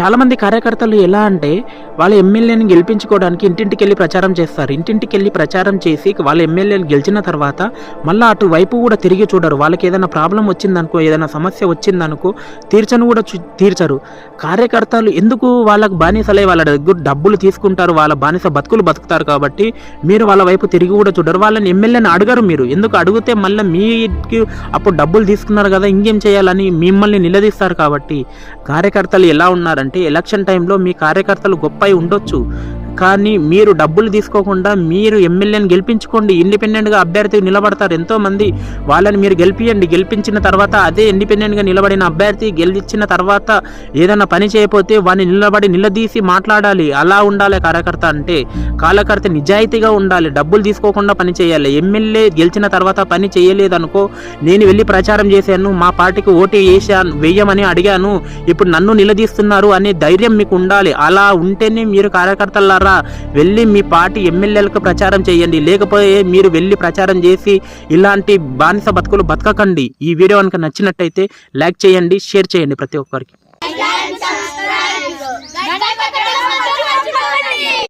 చాలామంది కార్యకర్తలు ఎలా అంటే వాళ్ళ ఎమ్మెల్యేని గెలిపించుకోవడానికి ఇంటింటికి వెళ్ళి ప్రచారం చేస్తారు. ఇంటింటికి వెళ్ళి ప్రచారం చేసి వాళ్ళ ఎమ్మెల్యేని గెలిచిన తర్వాత మళ్ళీ అటువైపు కూడా తిరిగి చూడరు. వాళ్ళకి ఏదైనా ప్రాబ్లం వచ్చిందనుకో ఏదైనా సమస్య వచ్చిందనుకో తీర్చను కూడా చూ- తీర్చరు. కార్యకర్తలు ఎందుకు వాళ్ళకు బానిసలే వాళ్ళ దగ్గర డబ్బులు తీసుకుంటారు? వాళ్ళ బానిస బతుకులు బతుకుతారు కాబట్టి మీరు వాళ్ళ వైపు తిరిగి కూడా చూడరు. వాళ్ళని ఎమ్మెల్యేని అడగరు మీరు. ఎందుకు అడిగితే మళ్ళీ మీకు అప్పుడు డబ్బులు తీసుకున్నారు కదా ఇంకేం చేయాలని మిమ్మల్ని నిలదీస్తారు కాబట్టి కార్యకర్తలు ఎలా ఉన్నారు ఉన్నారంటే ఎలక్షన్ టైంలో మీ కార్యకర్తలు గొప్ప ఉండొచ్చు. కానీ మీరు డబ్బులు తీసుకోకుండా మీరు ఎమ్మెల్యేని గెలిపించుకోండి ఇండిపెండెంట్గా అభ్యర్థి నిలబడతారు. ఎంతోమంది వాళ్ళని మీరు గెలిపియండి. గెలిపించిన తర్వాత అదే ఇండిపెండెంట్గా నిలబడిన అభ్యర్థి గెలిచిన తర్వాత ఏదైనా పని చేయకపోతే వాడిని నిలబడి నిలదీసి మాట్లాడాలి. అలా ఉండాలి కార్యకర్త అంటే. కార్యకర్త నిజాయితీగా ఉండాలి. డబ్బులు తీసుకోకుండా పని చేయాలి. ఎమ్మెల్యే గెలిచిన తర్వాత పని చేయలేదనుకో నేను వెళ్ళి ప్రచారం చేశాను మా పార్టీకి ఓటు వేసాను వేయమని అడిగాను. ఇప్పుడు నన్ను నిలదీస్తున్నారు అనే ధైర్యం మీకు ఉండాలి. అలా ఉంటేనే మీరు ద్వారా వెళ్ళి మీ పార్టీ ఎమ్మెల్యేలకు ప్రచారం చేయండి. లేకపోతే మీరు వెళ్ళి ప్రచారం చేసి ఇలాంటి బానిస బతుకులు బతకకండి. ఈ వీడియో కనుక నచ్చినట్టయితే లైక్ చేయండి షేర్ చేయండి ప్రతి ఒక్కరికి.